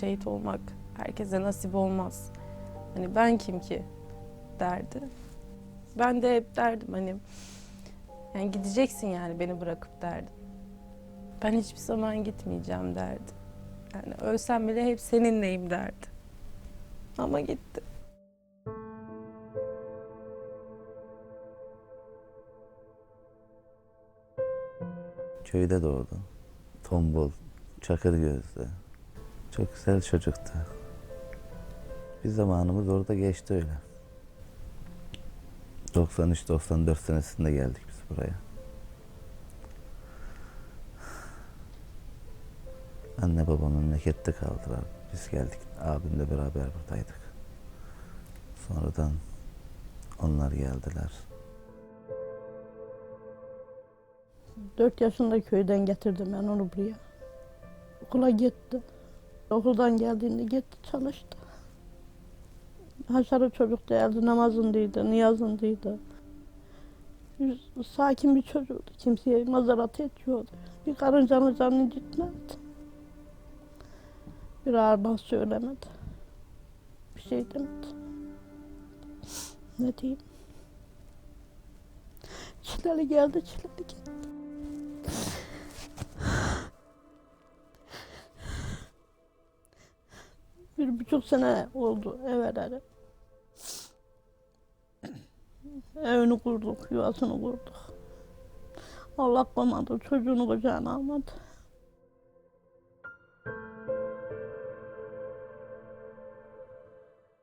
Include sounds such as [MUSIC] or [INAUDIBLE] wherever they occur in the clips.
şehit olmak herkese nasip olmaz. Hani ben kim ki derdi. Ben de hep derdim hani yani gideceksin yani beni bırakıp derdim. Ben hiçbir zaman gitmeyeceğim derdi. Yani ölsem bile hep seninleyim derdi. Ama gitti. Köyde doğdu. Tombul, çakır gözlü. Çok güzel çocuktu. Bir zamanımız orada geçti öyle. 93-94 senesinde geldik biz buraya. Anne baba memlekette kaldılar. Biz geldik. Abimle beraber buradaydık. Sonradan onlar geldiler. Dört yaşında köyden getirdim ben onu buraya. Okula gitti. Okuldan geldiğinde gitti çalıştı. Haşarı çocuk değildi, namazındaydı, niyazındaydı. Sakin bir çocuktu, kimseye mazarat etmiyordu. Bir karıncanın canını incitmezdi. Bir ağır laf söylemedi. Bir şey demedi. Ne diyeyim? Çileli geldi, çileli gitti. Bir buçuk sene oldu evvelleri. Evini kurduk, yuvasını kurduk. Allah koymadı, çocuğunu kucağına almadı.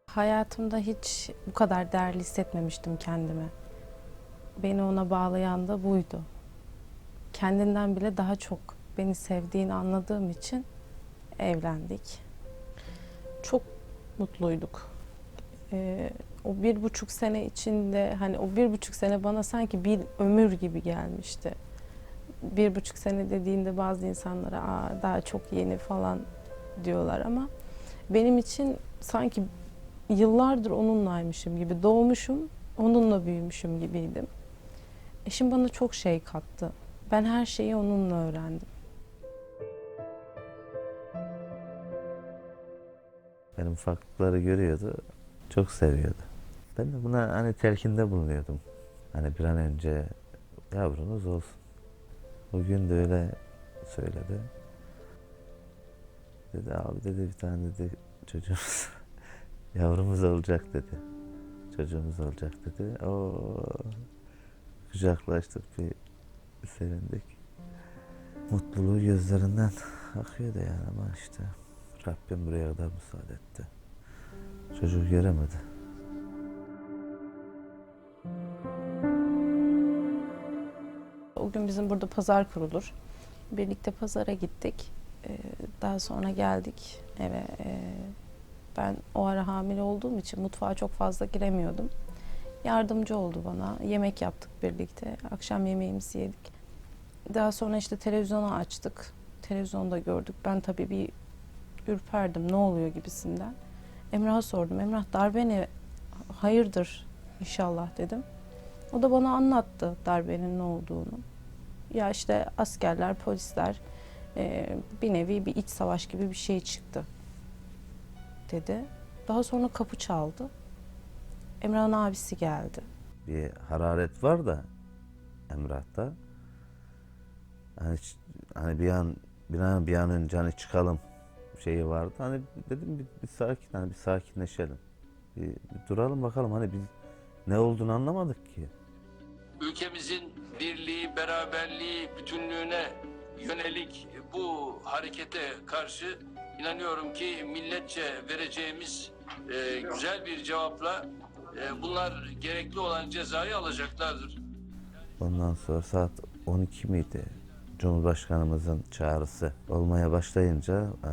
Hayatımda hiç bu kadar değerli hissetmemiştim kendimi. Beni ona bağlayan da buydu. Kendinden bile daha çok beni sevdiğini anladığım için evlendik. Çok mutluyduk. Ee, o bir buçuk sene içinde hani o bir buçuk sene bana sanki bir ömür gibi gelmişti. Bir buçuk sene dediğinde bazı insanlara Aa, daha çok yeni falan diyorlar ama benim için sanki yıllardır onunlaymışım gibi doğmuşum, onunla büyümüşüm gibiydim. Eşim bana çok şey kattı. Ben her şeyi onunla öğrendim. Benim farklılıkları görüyordu. Çok seviyordu. Ben de buna hani telkinde bulunuyordum. Hani bir an önce yavrunuz olsun. O gün de öyle söyledi. Dedi abi dedi bir tane dedi çocuğumuz [LAUGHS] yavrumuz olacak dedi. Çocuğumuz olacak dedi. O kucaklaştık bir sevindik. Mutluluğu gözlerinden akıyordu yani ama işte Rabbim buraya kadar müsaade etti. Çocuğu göremedi. O gün bizim burada pazar kurulur. Birlikte pazara gittik. Ee, Daha sonra geldik eve. Ee, Ben o ara hamile olduğum için mutfağa çok fazla giremiyordum. Yardımcı oldu bana. Yemek yaptık birlikte. Akşam yemeğimizi yedik. Daha sonra işte televizyonu açtık. Televizyonda gördük. Ben tabii bir ürperdim ne oluyor gibisinden. Emrah'a sordum. Emrah darbe ne? Hayırdır inşallah dedim. O da bana anlattı darbenin ne olduğunu. Ya işte askerler, polisler e, bir nevi bir iç savaş gibi bir şey çıktı dedi. Daha sonra kapı çaldı. Emrah'ın abisi geldi. Bir hararet var da Emrah'ta. Hani, hani bir an bir an bir an önce hani çıkalım şeyi vardı. Hani dedim bir, bir sakin hani bir sakinleşelim. Bir, bir duralım bakalım hani biz ne olduğunu anlamadık ki. ülkemizin birliği, beraberliği, bütünlüğüne yönelik bu harekete karşı inanıyorum ki milletçe vereceğimiz e, güzel bir cevapla e, bunlar gerekli olan cezayı alacaklardır. Ondan sonra saat 12 miydi? Cumhurbaşkanımızın çağrısı olmaya başlayınca e,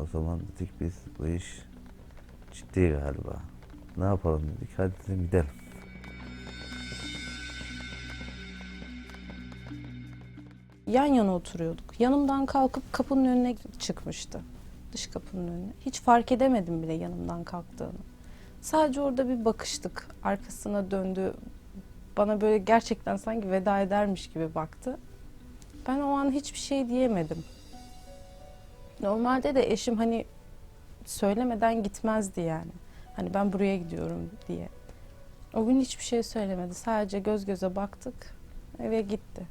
o zaman dedik biz bu iş ciddi galiba. Ne yapalım dedik hadi dedim gidelim. Yan yana oturuyorduk. Yanımdan kalkıp kapının önüne çıkmıştı. Dış kapının önüne. Hiç fark edemedim bile yanımdan kalktığını. Sadece orada bir bakıştık. Arkasına döndü. Bana böyle gerçekten sanki veda edermiş gibi baktı. Ben o an hiçbir şey diyemedim. Normalde de eşim hani söylemeden gitmezdi yani. Hani ben buraya gidiyorum diye. O gün hiçbir şey söylemedi. Sadece göz göze baktık. Eve gitti.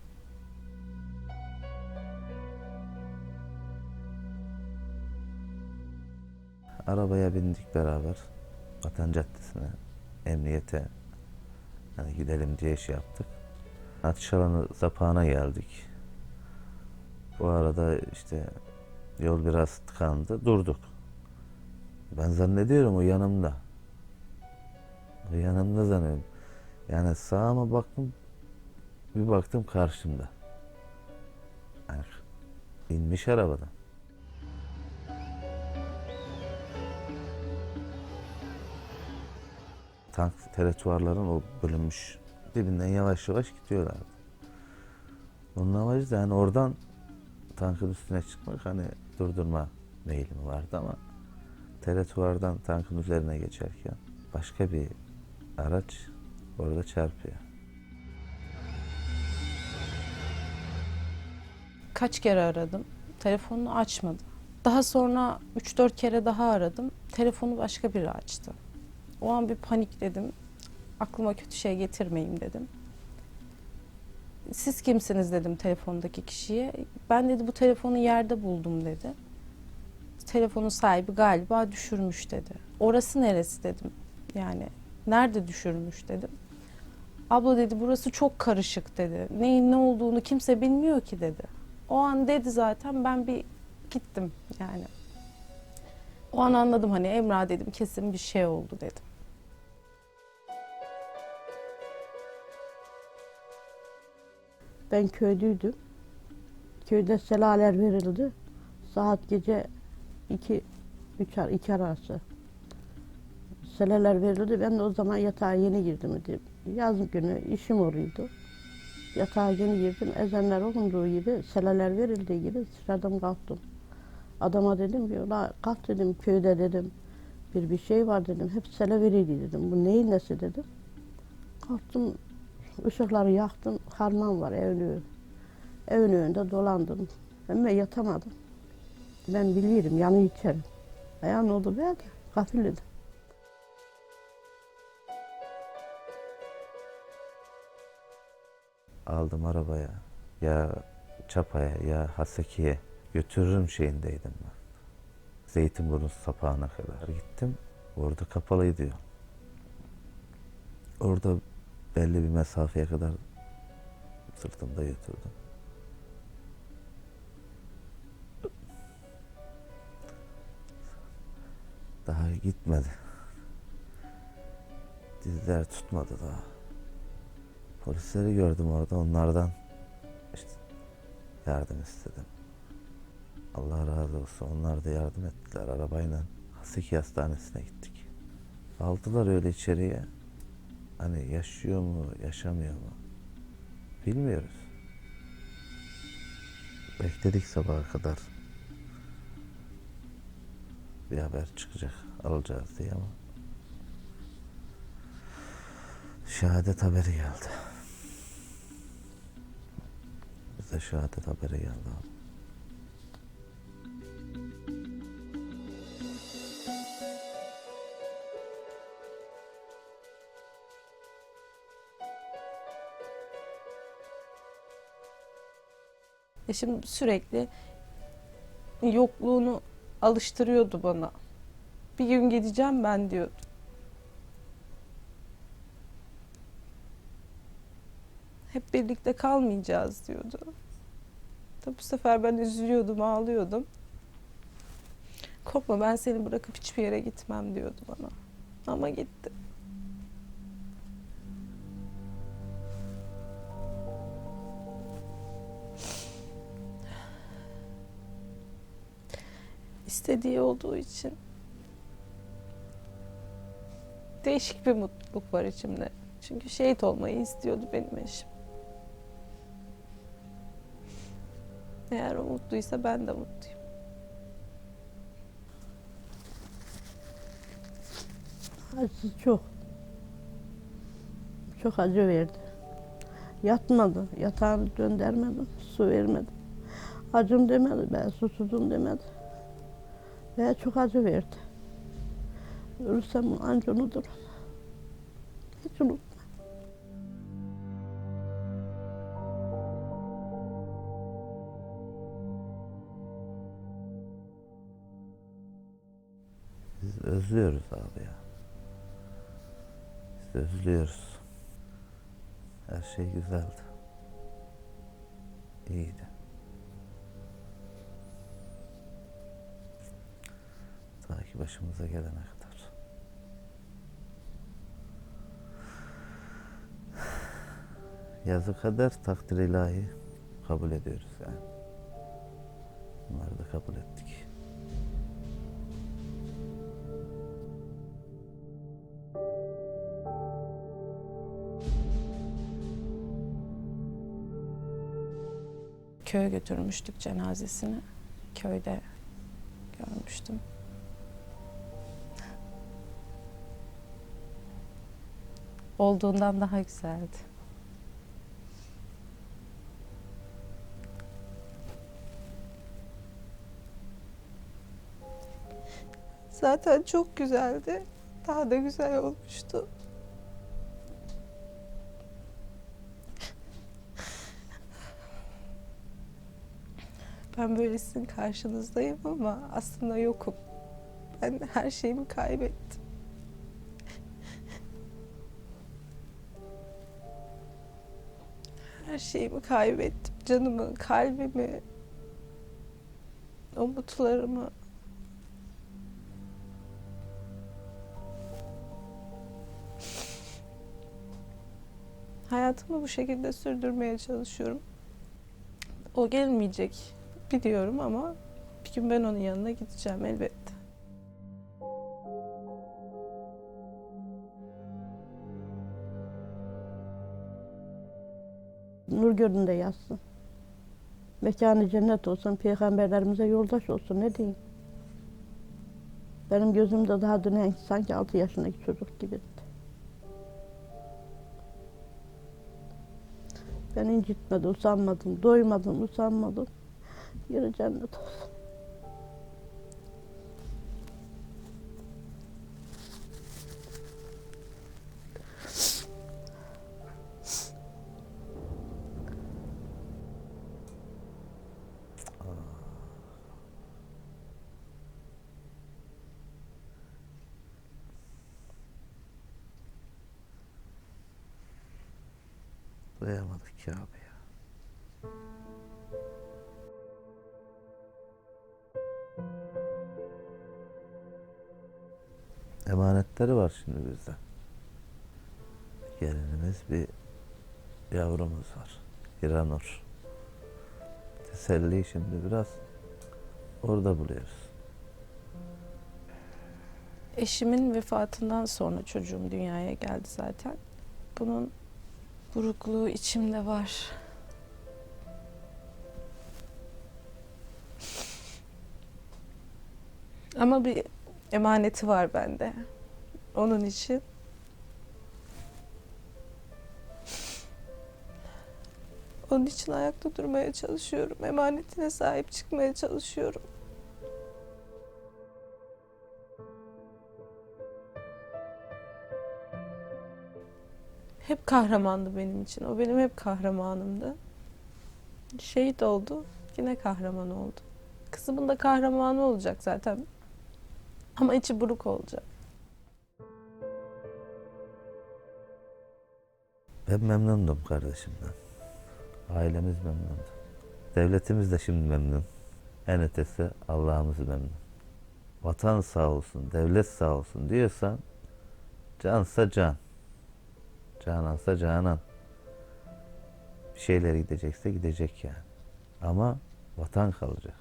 Arabaya bindik beraber. Vatan Caddesi'ne, emniyete hani gidelim diye şey yaptık. Atış alanı zapağına geldik. Bu arada işte yol biraz tıkandı. Durduk. Ben zannediyorum o yanımda. O yanımda zannediyorum. Yani sağıma baktım. Bir baktım karşımda. Yani inmiş arabadan. tank teretuarların o bölünmüş dibinden yavaş yavaş gidiyorlardı. Onun amacı da hani oradan tankın üstüne çıkmak hani durdurma meyilimi vardı ama teretuardan tankın üzerine geçerken başka bir araç orada çarpıyor. Kaç kere aradım. Telefonunu açmadı. Daha sonra 3-4 kere daha aradım. Telefonu başka biri açtı. O an bir panikledim. Aklıma kötü şey getirmeyeyim dedim. Siz kimsiniz dedim telefondaki kişiye. Ben dedi bu telefonu yerde buldum dedi. Telefonun sahibi galiba düşürmüş dedi. Orası neresi dedim. Yani nerede düşürmüş dedim. Abla dedi burası çok karışık dedi. Neyin ne olduğunu kimse bilmiyor ki dedi. O an dedi zaten ben bir gittim yani. O an anladım hani Emrah dedim kesin bir şey oldu dedim. Ben köydüydüm. Köyde selaler verildi. Saat gece 2 3 ar- iki arası. Selaler verildi. Ben de o zaman yatağa yeni girdim. idi. Yaz günü işim oruydu. Yatağa yeni girdim. Ezenler okunduğu gibi, selaler verildiği gibi sıradım kalktım. Adama dedim ki, "Ula kalk dedim köyde dedim. Bir bir şey var dedim. Hep sele verildi dedim. Bu neyin nesi dedim. Kalktım Işıkları yaktım. Harman var evin önü. Evin önünde dolandım. Ama yatamadım. Ben biliyorum yanı içerim. Ayağın oldu böyle gafil idim. Aldım arabaya ya Çapa'ya ya Haseki'ye götürürüm şeyindeydim ben. Zeytinburnu sapağına kadar gittim. Orada kapalıydı yol. Orada belli bir mesafeye kadar sırtımda götürdüm. Daha gitmedi. Dizler tutmadı daha. Polisleri gördüm orada onlardan işte yardım istedim. Allah razı olsun onlar da yardım ettiler arabayla. Haseki Hastanesi'ne gittik. Aldılar öyle içeriye. Hani yaşıyor mu, yaşamıyor mu? Bilmiyoruz. Bekledik sabaha kadar. Bir haber çıkacak, alacağız diye ama şehadet haberi geldi. Bize şehadet haberi geldi abi. Eşim sürekli yokluğunu alıştırıyordu bana. Bir gün gideceğim ben diyordu. Hep birlikte kalmayacağız diyordu. Tabi bu sefer ben üzülüyordum, ağlıyordum. Korkma ben seni bırakıp hiçbir yere gitmem diyordu bana. Ama gitti. İstediği olduğu için değişik bir mutluluk var içimde. Çünkü şehit olmayı istiyordu benim eşim. Eğer o mutluysa ben de mutluyum. Acısı çok. Çok acı verdi. Yatmadı. Yatağını döndürmedim. Su vermedim. Acım demedi. Ben susuzum demedi. Ve çok acı verdi. Ölürsem anca unuturum. Hiç unutmam. Biz özlüyoruz abi ya. Biz özlüyoruz. Her şey güzeldi. İyiydi. Ki başımıza gelene kadar. Yazı kader takdir ilahi kabul ediyoruz yani. Bunları da kabul ettik. Köye götürmüştük cenazesini. Köyde görmüştüm. Olduğundan daha güzeldi. Zaten çok güzeldi. Daha da güzel olmuştu. Ben böyle sizin karşınızdayım ama aslında yokum. Ben her şeyimi kaybettim. Her şeyimi kaybettim. Canımı, kalbimi, umutlarımı. Hayatımı bu şekilde sürdürmeye çalışıyorum. O gelmeyecek biliyorum ama bir gün ben onun yanına gideceğim elbette. Nur gölünde yatsın. Mekanı cennet olsun, peygamberlerimize yoldaş olsun ne diyeyim. Benim gözümde daha dün sanki altı yaşındaki çocuk gibi. Ben incitmedim, usanmadım, doymadım, usanmadım. Yürü cennet olsun. Duyamadık ki abi ya. Emanetleri var şimdi bizde. Gelinimiz bir yavrumuz var. Hiranur. Teselli şimdi biraz orada buluyoruz. Eşimin vefatından sonra çocuğum dünyaya geldi zaten. Bunun burukluğu içimde var. Ama bir emaneti var bende. Onun için Onun için ayakta durmaya çalışıyorum. Emanetine sahip çıkmaya çalışıyorum. Hep kahramandı benim için. O benim hep kahramanımdı. Şehit oldu. Yine kahraman oldu. Kızımın da kahramanı olacak zaten. Ama içi buruk olacak. Ben memnundum kardeşimden. Ailemiz memnundu. Devletimiz de şimdi memnun. En ötesi Allah'ımız memnun. Vatan sağ olsun, devlet sağ olsun diyorsan cansa can. Canansa canan. Bir şeyler gidecekse gidecek yani. Ama vatan kalacak.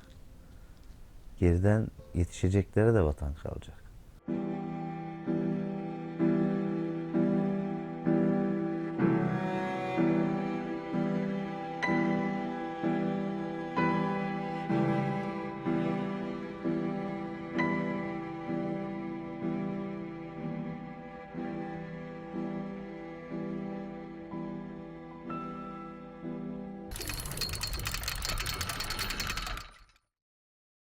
Geriden yetişeceklere de vatan kalacak.